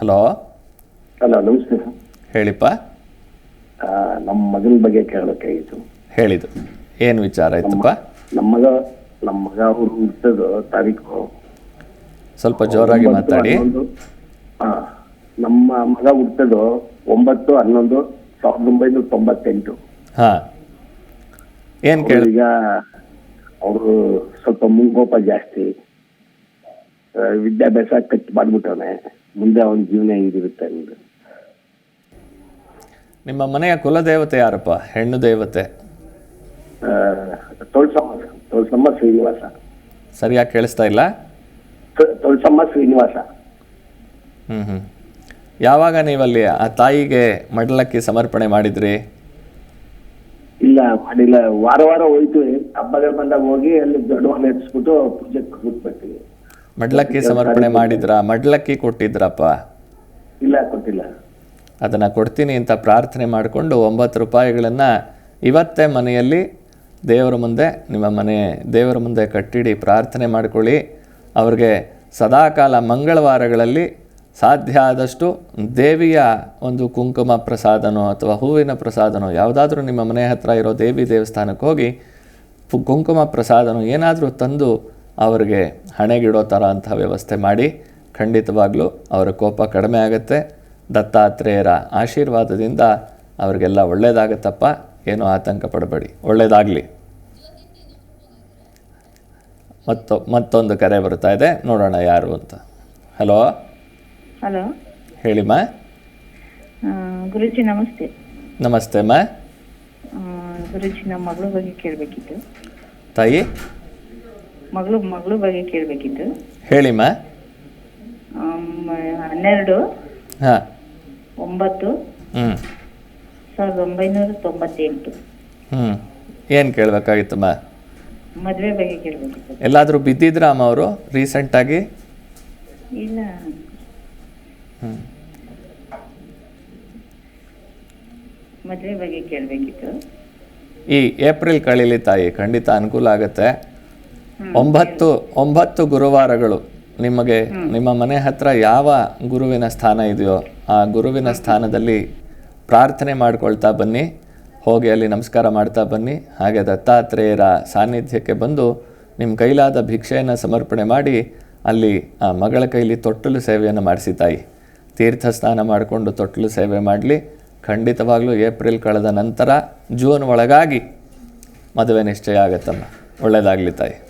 Hello. Hello ನಮಸ್ತೆ sir. ಹೇಳಿಪ್ಪ. ನಮ್ಮ ಮಗನ ಬಗ್ಗೆ ಕೇಳಬೇಕಾಗಿತ್ತು ಹೇಳಿದ್ದು. ಏನು ವಿಚಾರ ಆಯ್ತಪ್ಪ ನಮ್ಮ ಮಗ ನಮ್ಮ ಮಗ ಅವರು ಹುಟ್ಟದ ತಾರೀಕು ಸ್ವಲ್ಪ ಜೋರಾಗಿ ಮಾತಾಡಿ. ನಮ್ಮ ಮಗ ಹುಟ್ಟದು ಒಂಬತ್ತು ಹನ್ನೊಂದು ಸಾವಿರದ ಒಂಬೈನೂರ ತೊಂಬತ್ತೆಂಟು. ಹಾ. ಏನು ಕೇಳಿ ಈಗ ಅವರು ಸ್ವಲ್ಪ ಮುಂಗೋಪ ಜಾಸ್ತಿ. ವಿದ್ಯಾಭ್ಯಾಸ ಕಟ್ ಮಾಡ್ಬಿಟ್ಟವನೆ. ಮುಂದೆ ಅವನ ಜೀವನ ಹೆಂಗಿರುತ್ತೆ ಅನ್ನೋದು ನಿಮ್ಮ ಮನೆಯ ಕುಲದೇವತೆ ಯಾರಪ್ಪ? ಹೆಣ್ಣು ದೇವತೆ? ಆ, ತೊಳ್ಸಮ್ಮ ತೊಳ್ಸಮ್ಮ ಶ್ರೀನಿವಾಸ. ಸರಿಯಾಗಿ ಕೇಳಿಸ್ತಾ ಇಲ್ಲ? ತೊಳ್ಸಮ್ಮ ಶ್ರೀನಿವಾಸ. ಹ್ಮ್ ಹ್ಮ್. ಯಾವಾಗ ನೀವಲ್ಲಿ ಆ ತಾಯಿಗೆ ಮಡಲಕ್ಕೆ ಸಮರ್ಪಣೆ ಮಾಡಿದ್ರಿ? ಇಲ್ಲ ಮಾಡಿಲ್ಲ. ವಾರ ವಾರ ಹೋಯ್ತು. ಹಬ್ಬಗಳು ಬಂದಾಗ ಹೋಗಿ ಅಲ್ಲಿ ದೊಡ್ಡವನ್ನ ನೆಟ್ಸ್ಬಿಟ್ಟು ಪೂಜೆ ಕೂತ್ಬಿಡ್ತೀವಿ ಮಡ್ಲಕ್ಕಿ ಸಮರ್ಪಣೆ ಮಾಡಿದ್ರಾ? ಮಡ್ಲಕ್ಕಿ ಕೊಟ್ಟಿದ್ರಪ್ಪ? ಇಲ್ಲ ಕೊಟ್ಟಿಲ್ಲ. ಅದನ್ನು ಕೊಡ್ತೀನಿ ಅಂತ ಪ್ರಾರ್ಥನೆ ಮಾಡಿಕೊಂಡು ಒಂಬತ್ತು ರೂಪಾಯಿಗಳನ್ನು ಇವತ್ತೇ ಮನೆಯಲ್ಲಿ ದೇವರ ಮುಂದೆ ನಿಮ್ಮ ಮನೆ ದೇವರ ಮುಂದೆ ಕಟ್ಟಿಡಿ ಪ್ರಾರ್ಥನೆ ಮಾಡಿಕೊಳ್ಳಿ. ಅವ್ರಿಗೆ ಸದಾಕಾಲ ಮಂಗಳವಾರಗಳಲ್ಲಿ ಸಾಧ್ಯ ಆದಷ್ಟು ದೇವಿಯ ಒಂದು ಕುಂಕುಮ ಪ್ರಸಾದನೋ ಅಥವಾ ಹೂವಿನ ಪ್ರಸಾದನೋ ಯಾವುದಾದ್ರೂ ನಿಮ್ಮ ಮನೆ ಹತ್ರ ಇರೋ ದೇವಿ ದೇವಸ್ಥಾನಕ್ಕೆ ಹೋಗಿ ಕುಂಕುಮ ಪ್ರಸಾದನೋ ಏನಾದರೂ ತಂದು ಅವರಿಗೆ ಹಣೆಗಿಡೋ ಥರ ಅಂಥ ವ್ಯವಸ್ಥೆ ಮಾಡಿ ಖಂಡಿತವಾಗ್ಲೂ ಅವರ ಕೋಪ ಕಡಿಮೆ ಆಗುತ್ತೆ. ದತ್ತಾತ್ರೇಯರ ಆಶೀರ್ವಾದದಿಂದ ಅವರಿಗೆಲ್ಲ ಒಳ್ಳೆಯದಾಗತ್ತಪ್ಪ ಏನೂ ಆತಂಕ ಪಡಬೇಡಿ. ಒಳ್ಳೇದಾಗಲಿ. ಮತ್ತೊ ಮತ್ತೊಂದು ಕರೆ ಬರ್ತಾ ಇದೆ. ನೋಡೋಣ ಯಾರು ಅಂತ. ಹಲೋ? ಹಲೋ? ಹೇಳಿಮ್ಮ ಗುರುಜಿ ಗುರೂಜಿ ನಮಸ್ತೆ. ನಮಸ್ತೆ ಅಮ್ಮ ಗುರುಜಿ ಗುರೂಜಿ ನಮ್ಮ ಮಗಳ ಬಗ್ಗೆ ಕೇಳಬೇಕಿತ್ತು. ತಾಯಿ? ಮಗಳು ಮಗಳು ಬಗ್ಗೆ ಕೇಳಬೇಕಿತ್ತು. ಹೇಳಿಮ್ಮ ಹನ್ನೆರಡು ಹಾಂ. ಒಂಬತ್ತು ಹ್ಞೂ ಸಾವಿರದ ಒಂಬೈನೂರ ತೊಂಬತ್ತೆಂಟು. ಹ್ಞೂ ಏನು ಕೇಳಬೇಕಾಗಿತ್ತಮ್ಮ ಮದುವೆ ಬಗ್ಗೆ ಕೇಳಬೇಕಿತ್ತು. ಎಲ್ಲಾದರೂ ಬಿದ್ದಿದ್ರ ಅಮ್ಮ ಅವರು ರೀಸೆಂಟಾಗಿ ಇಲ್ಲ. ಮದುವೆ ಬಗ್ಗೆ ಕೇಳಬೇಕಿತ್ತು. ಈ ಏಪ್ರಿಲ್ ಕಳೀಲಿ ತಾಯಿ ಖಂಡಿತ ಅನುಕೂಲ ಆಗುತ್ತೆ. ಒಂಬತ್ತು ಒಂಬತ್ತು ಗುರುವಾರಗಳು ನಿಮಗೆ ನಿಮ್ಮ ಮನೆ ಹತ್ರ ಯಾವ ಗುರುವಿನ ಸ್ಥಾನ ಇದೆಯೋ ಆ ಗುರುವಿನ ಸ್ಥಾನದಲ್ಲಿ ಪ್ರಾರ್ಥನೆ ಮಾಡ್ಕೊಳ್ತಾ ಬನ್ನಿ. ಹೋಗಿ ಅಲ್ಲಿ ನಮಸ್ಕಾರ ಮಾಡ್ತಾ ಬನ್ನಿ. ಹಾಗೆ ದತ್ತಾತ್ರೇಯರ ಸಾನ್ನಿಧ್ಯಕ್ಕೆ ಬಂದು ನಿಮ್ಮ ಕೈಲಾದ ಭಿಕ್ಷೆಯನ್ನು ಸಮರ್ಪಣೆ ಮಾಡಿ ಅಲ್ಲಿ ಆ ಮಗಳ ಕೈಲಿ ತೊಟ್ಟಲು ಸೇವೆಯನ್ನು ಮಾಡಿಸಿ ತಾಯಿ. ತೀರ್ಥ ಸ್ನಾನ ಮಾಡಿಕೊಂಡು ತೊಟ್ಟಲು ಸೇವೆ ಮಾಡಲಿ. ಖಂಡಿತವಾಗ್ಲೂ ಏಪ್ರಿಲ್ ಕಳೆದ ನಂತರ ಜೂನ್ ಒಳಗಾಗಿ ಮದುವೆ ನಿಶ್ಚಯ ಆಗತ್ತಮ್ಮ. ಒಳ್ಳೆಯದಾಗಲಿ ತಾಯಿ.